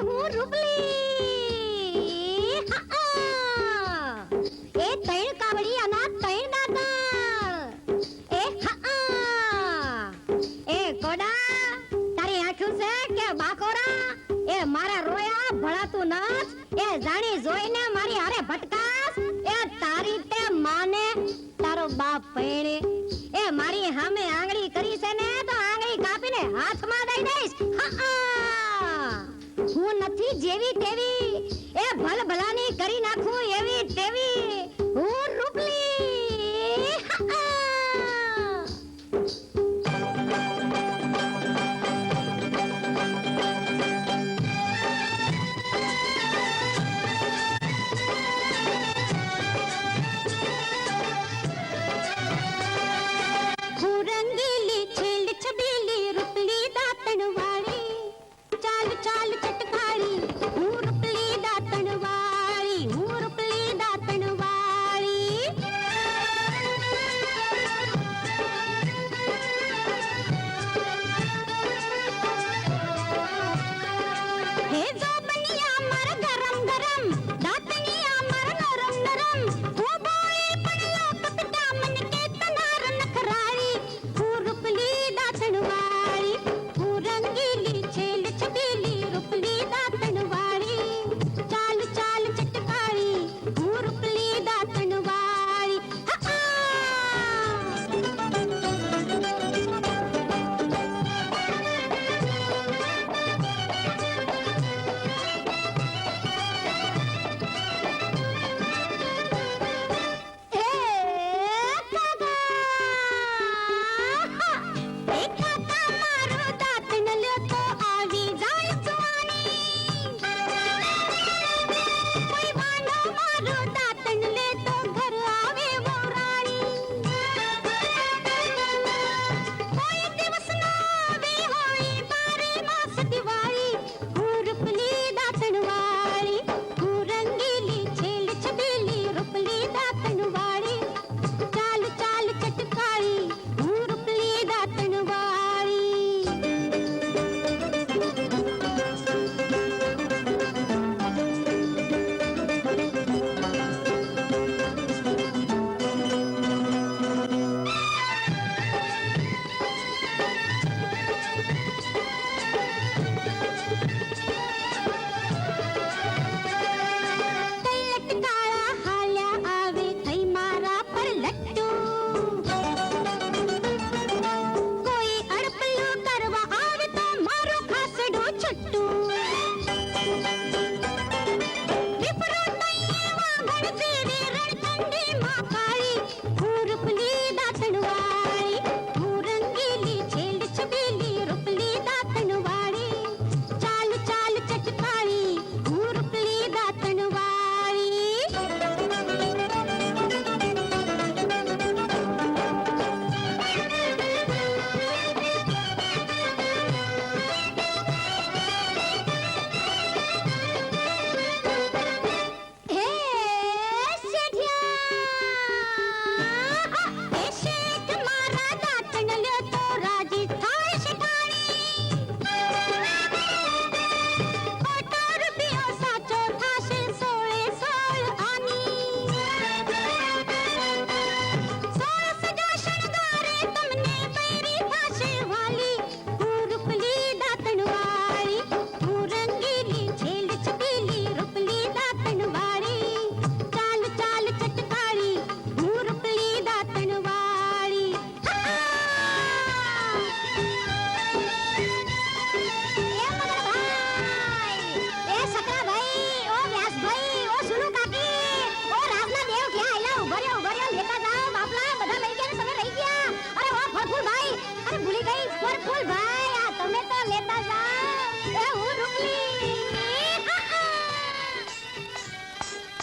હું રૂપલી. એ તૈણ કાવડી આના તૈણ દાતા એ, હા એ કોડા તારી આંખું છે કે બાકોરા? એ મારા રોયા ભળાતું નસ એ જાણી જોઈને મારી હારે ભટકાસ એ તારી તે માને તારો બાપ પૈણે. એ મારી હામે આંગળી કરી છે ને તો આંગળી કાપીને હાથમાં દઈ દઈશ. નથી જેવી તેવી. એ ભલ ભલાની કરી નાખું Hmm. ¿Cuál va?